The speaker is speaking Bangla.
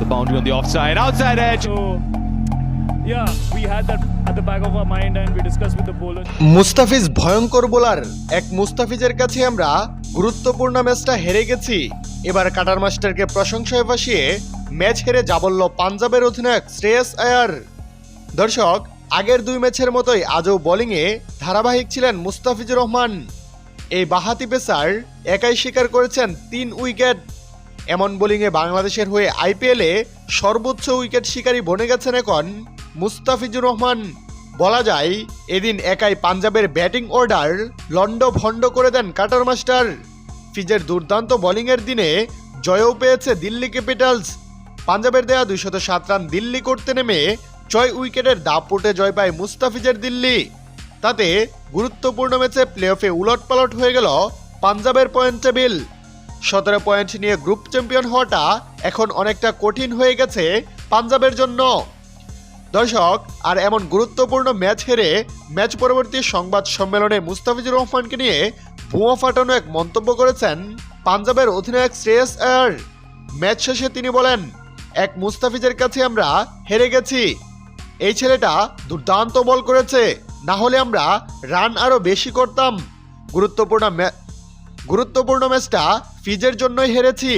The boundary on the offside, outside edge. So, yeah, we had that at the back of our mind and we discussed with the bowlers. Mustafiz ভয়ঙ্কর বোলার এক মুস্তাফিজের কাছে আমরা গুরুত্বপূর্ণ ম্যাচটা হেরে গেছি। এবার কাটার মাস্টারকে প্রশংসায় ভাসিয়ে ম্যাচ হেরে যা বলল পাঞ্জাবের অধিনায়ক শ্রেয়স আয়ার। দর্শক আগের দুই ম্যাচের মতোই আজও বোলিংয়ে ধারাবাহিক ছিলেন মুস্তাফিজুর রহমান। এই বাহাতি পেসার একাই স্বীকার করেছেন তিন উইকেট। এমন বোলিংয়ে বাংলাদেশের হয়ে আইপিএলে সর্বোচ্চ উইকেট শিকারী বনে গেছেন এখন মুস্তাফিজুর রহমান। বলা যায়, এদিন একাই পাঞ্জাবের ব্যাটিং অর্ডার লন্ড ভণ্ড করে দেন কাটার মাস্টার। ফিজের দুর্দান্ত বোলিংয়ের দিনে জয়ও পেয়েছে দিল্লি ক্যাপিটালস। পাঞ্জাবের দেয়া দুইশত সাত রান দিল্লি করতে নেমে ছয় উইকেটের দাপটে জয় পায় মুস্তাফিজের দিল্লি। তাতে গুরুত্বপূর্ণ ম্যাচে প্লে অফে উলট পালট হয়ে গেল পাঞ্জাবের পয়েন্ট টেবিল। সতেরো পয়েন্ট নিয়ে গ্রুপ চ্যাম্পিয়ন হওয়াটা এখন অনেকটা কঠিন হয়ে গেছে পাঞ্জাবের জন্য। দর্শক, আর এমন গুরুত্বপূর্ণ ম্যাচ হেরে ম্যাচ পরবর্তী সংবাদ সম্মেলনে মুস্তাফিজুর রহমানকে নিয়ে ভুয়া ফাটানো এক মন্তব্য করেছেন পাঞ্জাবের অধিনায়ক শ্রেয়স আয়ার। ম্যাচ শেষে তিনি বলেন, এক মুস্তাফিজের কাছে আমরা হেরে গেছি। এই ছেলেটা দুর্দান্ত বল করেছে। না হলে আমরা রান আরও বেশি করতাম। গুরুত্বপূর্ণ গুরুত্বপূর্ণ ম্যাচটা ফিজের জন্যই হেরেছি।